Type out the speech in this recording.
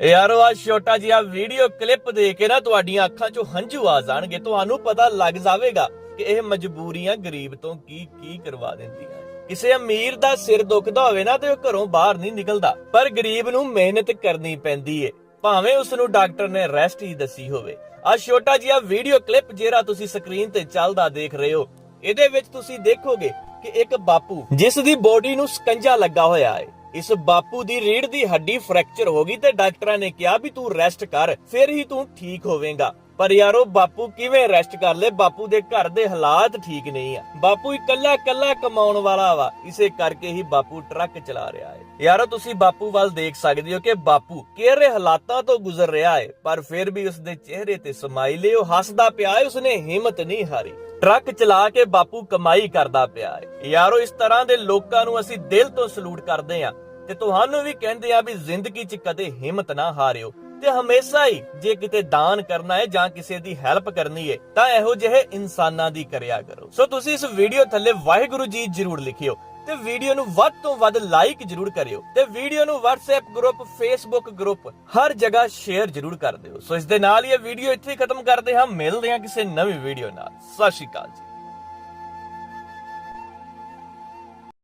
ਯਾਰੋ ਆ ਛੋਟਾ ਜਿਹਾ ਵੀਡੀਓ ਕਲਿੱਪ ਦੇ ਕੇ ਨਾ ਤੁਹਾਡੀਆਂ ਅੱਖਾਂ 'ਚੋਂ ਹੰਝੂ ਆ ਜਾਣਗੇ। ਤੁਹਾਨੂੰ ਪਤਾ ਲੱਗ ਜਾਵੇਗਾ ਕਿ ਇਹ ਮਜਬੂਰੀਆਂ ਗਰੀਬ ਤੋਂ ਕੀ ਕੀ ਕਰਵਾ ਦਿੰਦੀਆਂ। ਕਿਸੇ ਅਮੀਰ ਦਾ ਸਿਰ ਦੁਖਦਾ ਹੋਵੇ ਨਾ ਤੇ ਉਹ ਘਰੋਂ ਬਾਹਰ ਨਹੀਂ ਨਿਕਲਦਾ। ਪਰ ਗਰੀਬ ਨੂੰ ਮਿਹਨਤ ਕਰਨੀ ਪੈਂਦੀ ਏ। ਭਾਵੇਂ ਉਸ ਨੂੰ ਡਾਕਟਰ ਨੇ ਰੈਸਟ ਹੀ ਦੱਸੀ ਹੋਵੇ। ਆ ਛੋਟਾ ਜਿਹਾ ਵੀਡੀਓ ਕਲਿੱਪ ਜਿਹੜਾ ਤੁਸੀਂ ਸਕਰੀਨ ਤੇ ਚੱਲਦਾ ਦੇਖ ਰਹੇ ਹੋ, ਇਹਦੇ ਵਿੱਚ ਤੁਸੀਂ ਦੇਖੋਗੇ ਕਿ ਇੱਕ ਬਾਪੂ ਜਿਸ ਦੀ ਬੋਡੀ ਨੂੰ ਸਕੰਜਾ ਲੱਗਾ ਹੋਇਆ ਹੈ ਇਸ ਬਾਪੂ ਦੀ ਰੀੜ ਦੀ ਹੱਡੀ ਫ੍ਰੈਕਚਰ ਹੋ ਗਈ ਤੇ ਡਾਕਟਰਾਂ ਨੇ ਕਿਹਾ ਵੀ ਤੂੰ ਰੈਸਟ ਕਰ, ਫਿਰ ਹੀ ਤੂੰ ਠੀਕ ਹੋਵੇਂਗਾ। ਪਰ ਯਾਰੋ, ਬਾਪੂ ਕਿਵੇਂ ਰੈਸਟ ਕਰ ਲੇ? ਬਾਪੂ ਦੇ ਘਰ ਦੇ ਹਾਲਾਤ ਠੀਕ ਨਹੀਂ ਆ। ਬਾਪੂ ਇਕੱਲਾ ਇਕੱਲਾ ਕਮਾਉਣ ਵਾਲਾ ਵਾ। ਇਸੇ ਕਰਕੇ ਹੀ ਬਾਪੂ ਟਰੱਕ ਚਲਾ ਰਿਹਾ ਹੈ ਯਾਰੋ, ਤੁਸੀਂ ਬਾਪੂ ਵੱਲ ਦੇਖ ਸਕਦੇ ਹੋ ਕਿ ਬਾਪੂ ਕਿਹੜੇ ਹਾਲਾਤਾਂ ਤੋਂ ਗੁਜ਼ਰ ਰਿਹਾ ਹੈ ਪਰ ਫਿਰ ਵੀ ਉਸਦੇ ਚਿਹਰੇ ਤੇ ਸਮਾਈਲ ਏ। ਉਹ ਹੱਸਦਾ ਪਿਆ ਹੈ ਉਸਨੇ ਹਿੰਮਤ ਨਹੀਂ ਹਾਰੀ। ਟਰੱਕ ਚਲਾ ਕੇ ਬਾਪੂ ਕਮਾਈ ਕਰਦਾ ਪਿਆ ਹੈ ਯਾਰੋ, ਇਸ ਤਰ੍ਹਾਂ ਦੇ ਲੋਕਾਂ ਨੂੰ ਅਸੀਂ ਦਿਲ ਤੋਂ ਸਲੂਟ ਕਰਦੇ ਹਾਂ ਤੇ ਤੁਹਾਨੂੰ ਵੀ ਕਹਿੰਦੇ ਆ ਵੀ ਜ਼ਿੰਦਗੀ 'ਚ ਕਦੇ ਹਿੰਮਤ ਨਾ ਹਾਰਿਓ। ਤੇ ਹਮੇਸ਼ਾ ਹੀ ਜੇ ਕਿਤੇ ਦਾਨ ਕਰਨਾ ਹੈ ਜਾਂ ਕਿਸੇ ਦੀ ਹੈਲਪ ਕਰਨੀ ਹੈ ਤਾਂ ਇਹੋ ਜਿਹੇ ਇਨਸਾਨਾਂ ਦੀ ਕਰਿਆ ਕਰੋ। ਸੋ ਤੁਸੀਂ ਇਸ ਵੀਡੀਓ ਥੱਲੇ ਵਾਹਿਗੁਰੂ ਜੀ ਜਰੂਰ ਲਿਖਿਓ ਤੇ ਵੀਡੀਓ ਨੂੰ ਵੱਧ ਤੋਂ ਵੱਧ ਲਾਈਕ ਜਰੂਰ ਕਰਿਓ ਤੇ ਵੀਡੀਓ ਨੂੰ WhatsApp ਗਰੁੱਪ Facebook ਗਰੁੱਪ ਹਰ ਜਗ੍ਹਾ ਸ਼ੇਅਰ ਜਰੂਰ ਕਰ ਦਿਓ। ਸੋ ਇਸ ਦੇ ਨਾਲ ਹੀ ਇਹ ਵੀਡੀਓ ਇੱਥੇ ਖਤਮ ਕਰਦੇ ਹਾਂ। ਮਿਲਦੇ ਹਾਂ ਕਿਸੇ ਨਵੀਂ ਵੀਡੀਓ ਨਾਲ। ਸਤਿ ਸ਼੍ਰੀ ਅਕਾਲ ਜੀ।